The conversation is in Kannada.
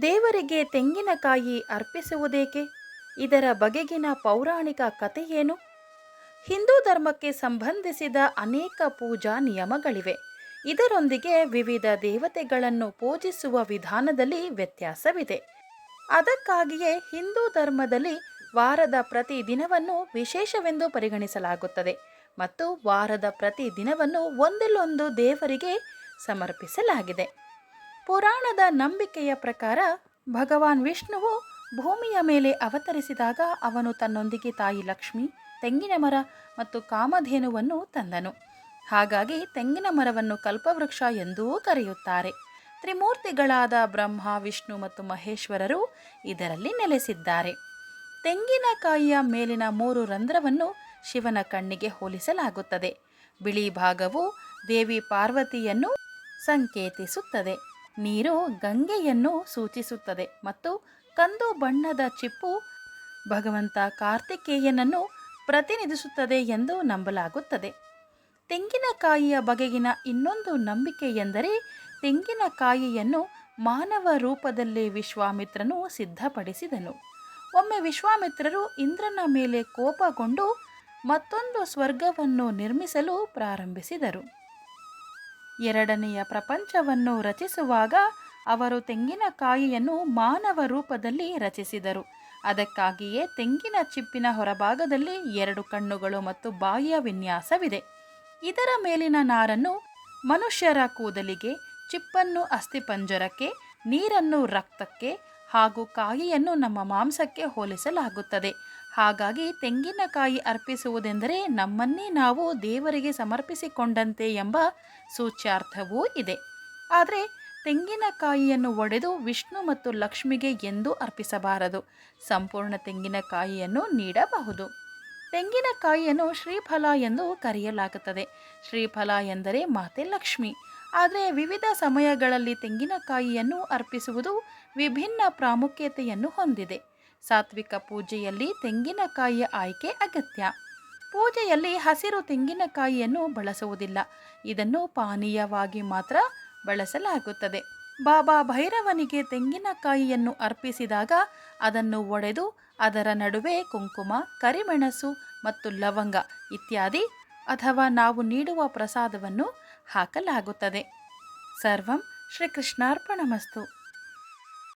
ದೇವರಿಗೆ ತೆಂಗಿನಕಾಯಿ ಅರ್ಪಿಸುವುದೇಕೆ? ಇದರ ಬಗೆಗಿನ ಪೌರಾಣಿಕ ಕಥೆಯೇನು? ಹಿಂದೂ ಧರ್ಮಕ್ಕೆ ಸಂಬಂಧಿಸಿದ ಅನೇಕ ಪೂಜಾ ನಿಯಮಗಳಿವೆ. ಇದರೊಂದಿಗೆ ವಿವಿಧ ದೇವತೆಗಳನ್ನು ಪೂಜಿಸುವ ವಿಧಾನದಲ್ಲಿ ವ್ಯತ್ಯಾಸವಿದೆ. ಅದಕ್ಕಾಗಿಯೇ ಹಿಂದೂ ಧರ್ಮದಲ್ಲಿ ವಾರದ ಪ್ರತಿ ದಿನವನ್ನು ವಿಶೇಷವೆಂದು ಪರಿಗಣಿಸಲಾಗುತ್ತದೆ ಮತ್ತು ವಾರದ ಪ್ರತಿ ದಿನವನ್ನು ಒಂದಲ್ಲೊಂದು ದೇವರಿಗೆ ಸಮರ್ಪಿಸಲಾಗಿದೆ. ಪುರಾಣದ ನಂಬಿಕೆಯ ಪ್ರಕಾರ ಭಗವಾನ್ ವಿಷ್ಣುವು ಭೂಮಿಯ ಮೇಲೆ ಅವತರಿಸಿದಾಗ ಅವನು ತನ್ನೊಂದಿಗೆ ತಾಯಿ ಲಕ್ಷ್ಮಿ, ತೆಂಗಿನ ಮರ ಮತ್ತು ಕಾಮಧೇನುವನ್ನು ತಂದನು. ಹಾಗಾಗಿ ತೆಂಗಿನ ಮರವನ್ನು ಕಲ್ಪವೃಕ್ಷ ಎಂದೂ ಕರೆಯುತ್ತಾರೆ. ತ್ರಿಮೂರ್ತಿಗಳಾದ ಬ್ರಹ್ಮ, ವಿಷ್ಣು ಮತ್ತು ಮಹೇಶ್ವರರು ಇದರಲ್ಲಿ ನೆಲೆಸಿದ್ದಾರೆ. ತೆಂಗಿನಕಾಯಿಯ ಮೇಲಿನ ಮೂರು ರಂಧ್ರವನ್ನು ಶಿವನ ಕಣ್ಣಿಗೆ ಹೋಲಿಸಲಾಗುತ್ತದೆ. ಬಿಳಿ ಭಾಗವು ದೇವಿ ಪಾರ್ವತಿಯನ್ನು ಸಂಕೇತಿಸುತ್ತದೆ. ನೀರು ಗಂಗೆಯನ್ನು ಸೂಚಿಸುತ್ತದೆ ಮತ್ತು ಕಂದು ಬಣ್ಣದ ಚಿಪ್ಪು ಭಗವಂತ ಕಾರ್ತಿಕೇಯನನ್ನು ಪ್ರತಿನಿಧಿಸುತ್ತದೆ ಎಂದು ನಂಬಲಾಗುತ್ತದೆ. ತೆಂಗಿನಕಾಯಿಯ ಬಗೆಗಿನ ಇನ್ನೊಂದು ನಂಬಿಕೆ ಎಂದರೆ ತೆಂಗಿನಕಾಯಿಯನ್ನು ಮಾನವ ರೂಪದಲ್ಲಿ ವಿಶ್ವಾಮಿತ್ರನು ಸಿದ್ಧಪಡಿಸಿದನು. ಒಮ್ಮೆ ವಿಶ್ವಾಮಿತ್ರರು ಇಂದ್ರನ ಮೇಲೆ ಕೋಪಗೊಂಡು ಮತ್ತೊಂದು ಸ್ವರ್ಗವನ್ನು ನಿರ್ಮಿಸಲು ಪ್ರಾರಂಭಿಸಿದರು. ಎರಡನೆಯ ಪ್ರಪಂಚವನ್ನು ರಚಿಸುವಾಗ ಅವರು ತೆಂಗಿನಕಾಯಿಯನ್ನು ಮಾನವ ರೂಪದಲ್ಲಿ ರಚಿಸಿದರು. ಅದಕ್ಕಾಗಿಯೇ ತೆಂಗಿನ ಚಿಪ್ಪಿನ ಹೊರಭಾಗದಲ್ಲಿ ಎರಡು ಕಣ್ಣುಗಳು ಮತ್ತು ಬಾಯಿಯ ವಿನ್ಯಾಸವಿದೆ. ಇದರ ಮೇಲಿನ ನಾರನ್ನು ಮನುಷ್ಯರ ಕೂದಲಿಗೆ, ಚಿಪ್ಪನ್ನು ಅಸ್ಥಿಪಂಜರಕ್ಕೆ, ನೀರನ್ನು ರಕ್ತಕ್ಕೆ ಹಾಗೂ ಕಾಯಿಯನ್ನು ನಮ್ಮ ಮಾಂಸಕ್ಕೆ ಹೋಲಿಸಲಾಗುತ್ತದೆ. ಹಾಗಾಗಿ ತೆಂಗಿನಕಾಯಿ ಅರ್ಪಿಸುವುದೆಂದರೆ ನಮ್ಮನ್ನೇ ನಾವು ದೇವರಿಗೆ ಸಮರ್ಪಿಸಿಕೊಂಡಂತೆ ಎಂಬ ಸೂಚ್ಯಾರ್ಥವೂ ಇದೆ. ಆದರೆ ತೆಂಗಿನಕಾಯಿಯನ್ನು ಒಡೆದು ವಿಷ್ಣು ಮತ್ತು ಲಕ್ಷ್ಮಿಗೆ ಎಂದೂ ಅರ್ಪಿಸಬಾರದು. ಸಂಪೂರ್ಣ ತೆಂಗಿನಕಾಯಿಯನ್ನು ನೀಡಬಹುದು. ತೆಂಗಿನಕಾಯಿಯನ್ನು ಶ್ರೀಫಲ ಎಂದು ಕರೆಯಲಾಗುತ್ತದೆ. ಶ್ರೀಫಲ ಎಂದರೆ ಮಾತೆ ಲಕ್ಷ್ಮಿ. ಆದರೆ ವಿವಿಧ ಸಮಯಗಳಲ್ಲಿ ತೆಂಗಿನಕಾಯಿಯನ್ನು ಅರ್ಪಿಸುವುದು ವಿಭಿನ್ನ ಪ್ರಾಮುಖ್ಯತೆಯನ್ನು ಹೊಂದಿದೆ. ಸಾತ್ವಿಕ ಪೂಜೆಯಲ್ಲಿ ತೆಂಗಿನಕಾಯಿಯ ಆಯ್ಕೆ ಅಗತ್ಯ. ಪೂಜೆಯಲ್ಲಿ ಹಸಿರು ತೆಂಗಿನಕಾಯಿಯನ್ನು ಬಳಸುವುದಿಲ್ಲ. ಇದನ್ನು ಪಾನೀಯವಾಗಿ ಮಾತ್ರ ಬಳಸಲಾಗುತ್ತದೆ. ಬಾಬಾ ಭೈರವನಿಗೆ ತೆಂಗಿನಕಾಯಿಯನ್ನು ಅರ್ಪಿಸಿದಾಗ ಅದನ್ನು ಒಡೆದು ಅದರ ನಡುವೆ ಕುಂಕುಮ, ಕರಿಮೆಣಸು ಮತ್ತು ಲವಂಗ ಇತ್ಯಾದಿ ಅಥವಾ ನಾವು ನೀಡುವ ಪ್ರಸಾದವನ್ನು ಹಾಕಲಾಗುತ್ತದೆ. ಸರ್ವಂ ಶ್ರೀಕೃಷ್ಣಾರ್ಪಣಮಸ್ತು.